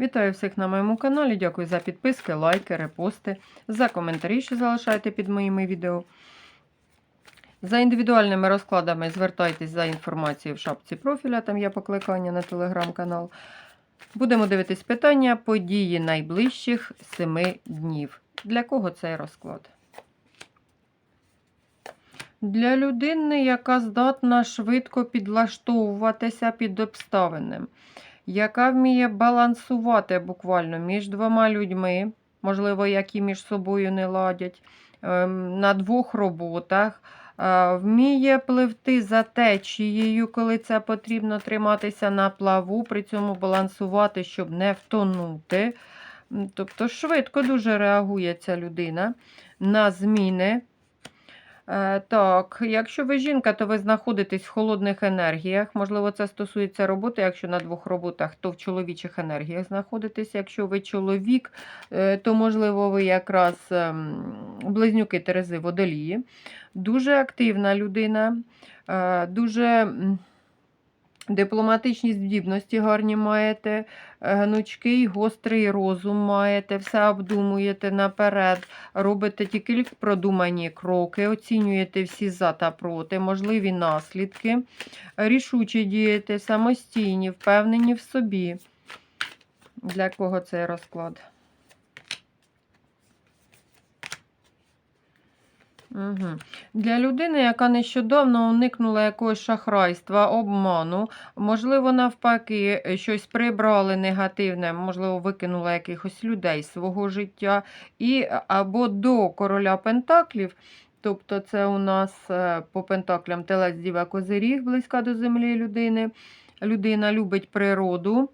Вітаю всіх на моєму каналі. Дякую за підписки, лайки, репости, за коментарі, що залишаєте під моїми відео. За індивідуальними розкладами звертайтесь за інформацією в шапці профіля, там є покликання на телеграм-канал. Будемо дивитись питання події найближчих 7 днів. Для кого цей розклад? Для людини, яка здатна швидко підлаштовуватися під обставини, яка вміє балансувати буквально між двома людьми, можливо, які між собою не ладять, ем, на двох роботах, е, вміє пливти за течією, коли це потрібно триматися на плаву, при цьому балансувати, щоб не втонути. Тобто швидко дуже реагує ця людина на зміни. Е, Так, якщо ви жінка, то ви знаходитесь в холодних енергіях. Можливо, це стосується роботи. Якщо на двох роботах, то в чоловічих енергіях знаходитесь. Якщо ви чоловік, е, то можливо ви якраз ем, близнюки Терези водолії. Дуже активна людина, е, дуже дипломатичні здібності гарні маєте, е, гнучкий, гострий розум маєте, все обдумуєте наперед, робите тільки продумані кроки, оцінюєте всі за та проти, можливі наслідки, рішуче дієте, самостійні, впевнені в собі. Для кого цей розклад? Угу. Для людини, яка нещодавно уникнула якогось шахрайства, обману, можливо, навпаки, щось прибрали негативне, можливо, викинула якихось людей з свого життя, і або до короля Пентаклів. Тобто, це у нас е, по пентаклям телець діва козиріг, близька до землі людини. Людина любить природу.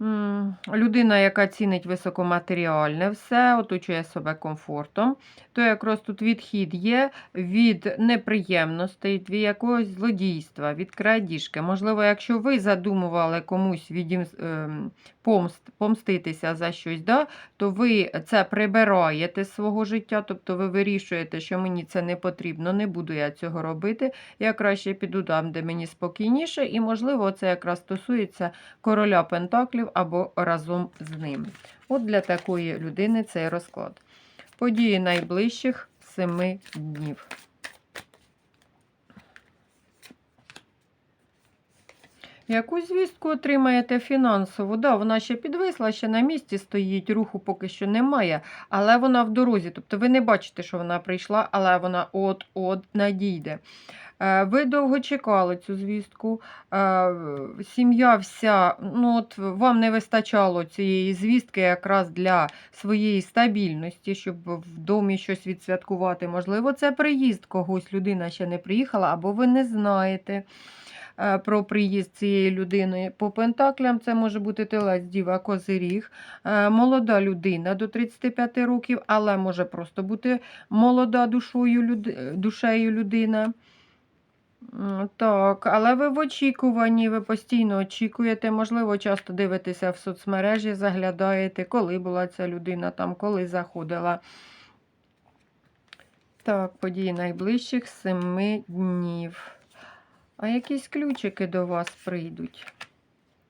Людина, яка цінить високоматеріальне все, оточує себе комфортом, то якраз тут відхід є від неприємностей, від якогось злодійства, від крадіжки. Можливо, якщо ви задумували комусь відім, ем, помст, помститися за щось, да, то ви це прибираєте з свого життя, тобто ви вирішуєте, що мені це не потрібно, не буду я цього робити. Я краще піду там, де мені спокійніше, і, можливо, це якраз стосується короля Пентаклів або разом з ним. От для такої людини цей розклад. Події найближчих 7 днів. Яку звістку отримаєте фінансову? Да, вона ще підвисла, ще на місці стоїть, руху поки що немає, але вона в дорозі. Тобто ви не бачите, що вона прийшла, але вона от-от надійде. Е, Ви довго чекали цю звістку. Е, Сім'я вся, ну от вам не вистачало цієї звістки якраз для своєї стабільності, щоб в домі щось відсвяткувати. Можливо, це приїзд когось, людина ще не приїхала, або ви не знаєте про приїзд цієї людини. По пентаклям це може бути телець, діва, козиріг, е, молода людина до 35 років, але може просто бути молода душою, душею людина. Так, але ви в очікуванні, ви постійно очікуєте, можливо, часто дивитеся в соцмережі, заглядаєте, коли була ця людина там, коли заходила. Так, події найближчих семи днів. А якісь ключики до вас прийдуть.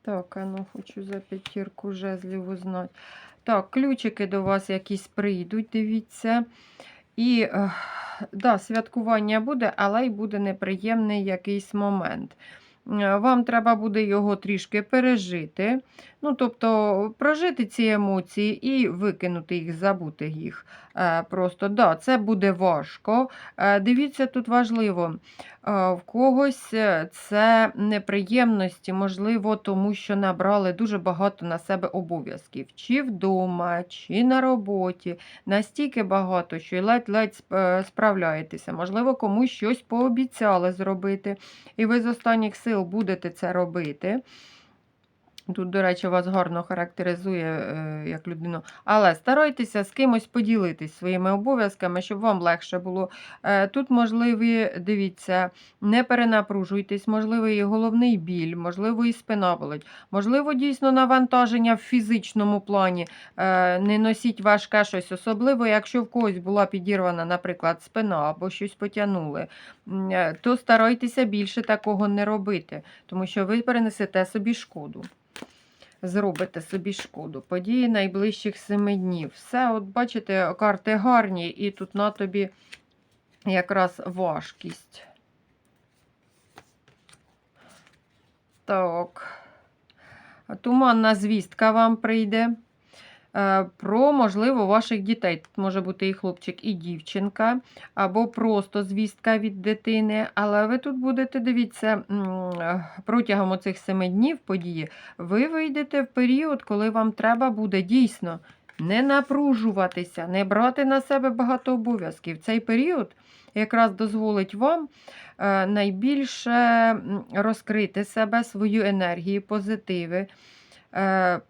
Так, а ну хочу за п'ятірку жезлів узнати. Так, ключики до вас якісь прийдуть, дивіться. І так, да, святкування буде, але й буде неприємний якийсь момент. Е, Вам треба буде його трішки пережити. Ну, тобто прожити ці емоції і викинути їх, забути їх. Е, Просто да, це буде важко. Е, Дивіться, тут важливо, е, в когось це неприємності, можливо, тому що набрали дуже багато на себе обов'язків, чи вдома, чи на роботі. Настільки багато, що й ледь-ледь справляєтеся. Можливо, комусь щось пообіцяли зробити, і ви з останніх сил будете це робити. Тут, до речі, вас гарно характеризує е, як людину. Але старайтеся з кимось поділитись своїми обов'язками, щоб вам легше було. Е, тут можливі, дивіться, не перенапружуйтесь, можливо, і головний біль, можливо, і спина болить, можливо, дійсно навантаження в фізичному плані. Е, не носіть важке щось, особливо, якщо в когось була підірвана, наприклад, спина або щось потягнули, то старайтеся більше такого не робити, тому що ви перенесете собі шкоду. Зробите собі шкоду. Події найближчих семи днів. Все, от бачите, карти гарні, і тут на тобі якраз важкість. Так. Туманна звістка вам прийде. Е, Про, можливо, ваших дітей. Тут може бути і хлопчик, і дівчинка, або просто звістка від дитини. Але ви тут будете, дивіться, протягом оцих семи днів події, ви вийдете в період, коли вам треба буде дійсно не напружуватися, не брати на себе багато обов'язків. Цей період якраз дозволить вам е, найбільше розкрити себе, свою енергію, позитиви, е,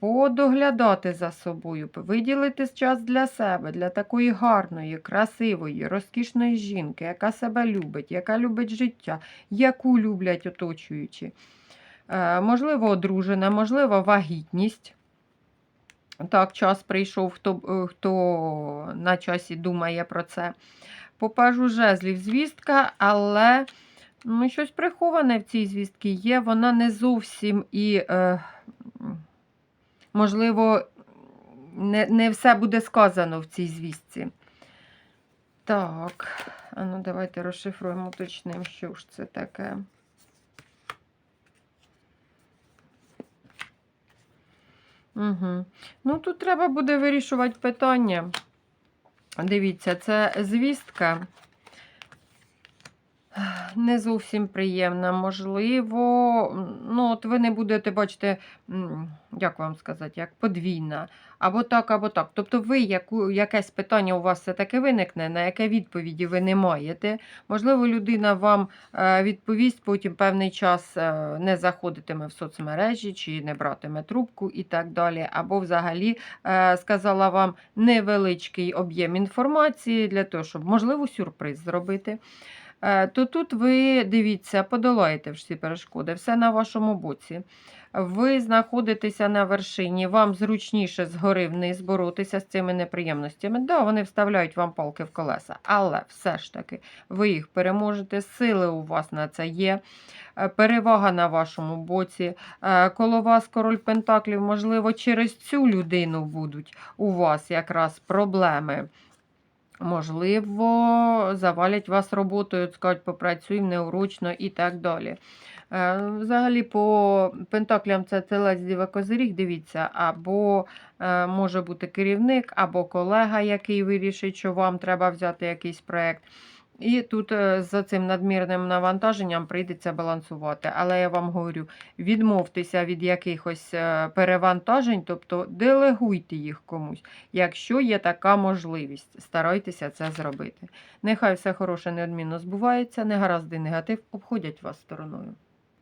подоглядати за собою, виділити час для себе, для такої гарної, красивої, розкішної жінки, яка себе любить, яка любить життя, яку люблять оточуючі. Е, Можливо, одружена, можливо, вагітність. Так, час прийшов, хто, е, хто на часі думає про це. Попажу жезлів звістка, але ну, щось приховане в цій звістці є. Вона не зовсім і, е, можливо, не, не все буде сказано в цій звістці. Так, а ну давайте розшифруємо, уточнимо, що ж це таке. Угу. Ну, тут треба буде вирішувати питання. Дивіться, це звістка не зовсім приємна. Можливо, ну, от ви не будете бачити, як вам сказати, як подвійна. Або так, або так. Тобто, ви яку, якесь питання у вас все-таки виникне, на яке відповіді ви не маєте. Можливо, людина вам е, відповість, потім певний час е, не заходитиме в соцмережі чи не братиме трубку і так далі. Або взагалі е, сказала вам невеличкий об'єм інформації для того, щоб, можливо, сюрприз зробити. Е, То тут ви дивіться, подолаєте всі перешкоди, все на вашому боці. Ви знаходитеся на вершині, вам зручніше згори вниз боротися з цими неприємностями. Да, вони вставляють вам палки в колеса, але все ж таки ви їх переможете, сили у вас на це є, е, перевага на вашому боці. Е, Коло вас король Пентаклів, можливо, через цю людину будуть у вас якраз проблеми. Можливо, завалять вас роботою, скажуть, попрацюй неурочно і так далі. Е, Взагалі, по пентаклям це телець діва козиріг, дивіться, або е, може бути керівник, або колега, який вирішить, що вам треба взяти якийсь проєкт. І тут е, за цим надмірним навантаженням прийдеться балансувати. Але я вам говорю, відмовтеся від якихось е, перевантажень, тобто делегуйте їх комусь. Якщо є така можливість, старайтеся це зробити. Нехай все хороше неодмінно збувається, негаразди негатив обходять вас стороною.